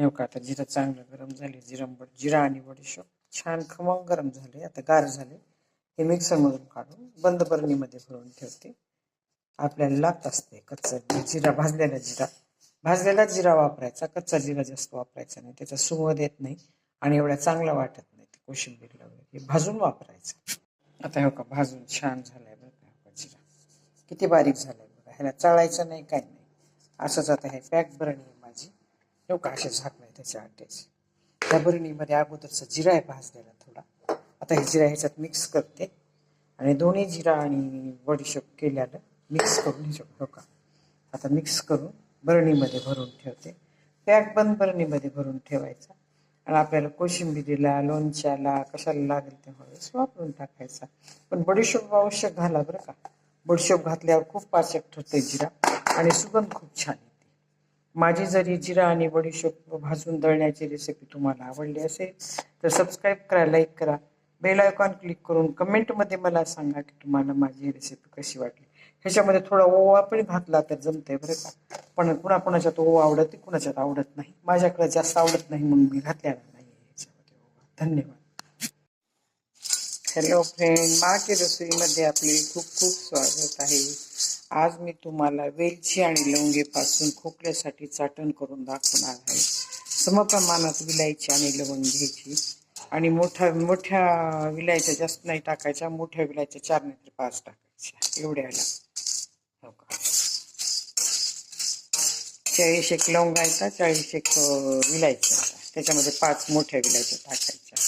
हे हो का? आता जिरं चांगलं गरम झाले जिरा जिरा आणि बडीशोप छान खमंग गरम झाले आता गार झाले. हे मिक्सरमधून काढून बंद बरणीमध्ये भरून ठेवते. आपल्याला लागत असते कच्चा जिरा भाजलेला जिरा. भाजलेला जिरा वापरायचा कच्चा जिरा जास्त वापरायचा नाही. त्याचा सुगंध येत नाही आणि एवढा चांगला वाटत नाही. ते कोशिंबीरला वगैरे हे भाजून वापरायचं. आता हो का भाजून छान झालाय बरं का जिरा. किती बारीक झालाय बघा. ह्याला चळायचं नाही काय नाही. असंच आता हे पॅक बरणी हो का? असे नाही त्याच्या आट्याचे. त्या बरणीमध्ये अगोदरचा जिरा आहे भाजलेला थोडा. आता हे जिरा ह्याच्यात मिक्स करते. आणि दोन्ही जिरा आणि बडीशेप केल्यानं मिक्स करून ह्याच्यात हो का? आता मिक्स करून बरणीमध्ये भरून ठेवते. पॅक बंद बरणीमध्ये भरून ठेवायचा. आणि आपल्याला कोशिंबिरीला लोणच्याला कशाला लागेल तेव्हा वापरून टाकायचा. पण बडीशेप आवश्यक घाला बरं का? बडीशेप घातल्यावर खूप पाचक ठरते जिरा. आणि सुगंध खूप छान माझी जरी जिरा आणि बडीशेप भाजून दळण्याची रेसिपी तुम्हाला आवडली असेल तर सबस्क्राईब करा लाईक करा. बेल आयकॉन क्लिक करून कमेंटमध्ये मला सांगा की तुम्हाला माझी रेसिपी कशी वाटली. ह्याच्यामध्ये थोडा ओवा पण घातला तर जमतंय बरं का. पण कुणाकुणाच्यात ओवा आवडत कुणाच्यात आवडत नाही. माझ्याकडे जास्त आवडत नाही म्हणून मी घातलेला नाही ह्याच्यामध्ये ओवा. धन्यवाद. हॅलो फ्रेंड माके रसोईमध्ये आपले खूप खूप स्वागत आहे. आज मी तुम्हाला वेलची आणि लवंगेपासून खोकल्यासाठी चाटण करून दाखवणार आहे. समप्रमाणात विलायची आणि लवंग घ्यायची. आणि मोठ्या मोठ्या विलायच्या जास्त नाही टाकायच्या मोठ्या विलायच्या चार नाही तर पाच टाकायच्या. एवढ्याला हो का? चाळीस एक लवंग येतात चाळीस एक विलायची त्याच्यामध्ये पाच मोठ्या विलायच्या टाकायच्या.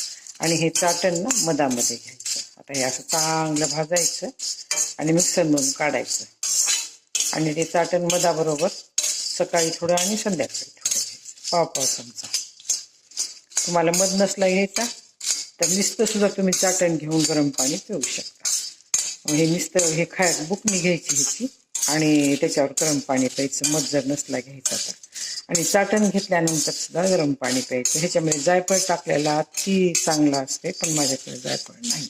आणि हे चाटण ना मधामध्ये घ्यायचं. आता हे असं चांगलं भाजायचं. आणि मिक्सरमधून काढायचं. आणि ते चाटण मधाबरोबर सकाळी थोडं आणि संध्याकाळी थोडं पाव पाव चमचा. तुम्हाला मध नसला घ्यायचा तर नुसतं सुद्धा तुम्ही चाटण घेऊन गरम पाणी पिऊ शकता. हे नुसतं हे खाय बुकणी घ्यायची ह्याची आणि त्याच्यावर गरम पाणी प्यायचं. मध जर नसला घ्यायचा तर. आणि चाटण घेतल्यानंतर सुद्धा गरम पाणी प्यायचं. ह्याच्यामध्ये जायफळ टाकलेला अति चांगला असते पण माझ्याकडे जायफळ नाही.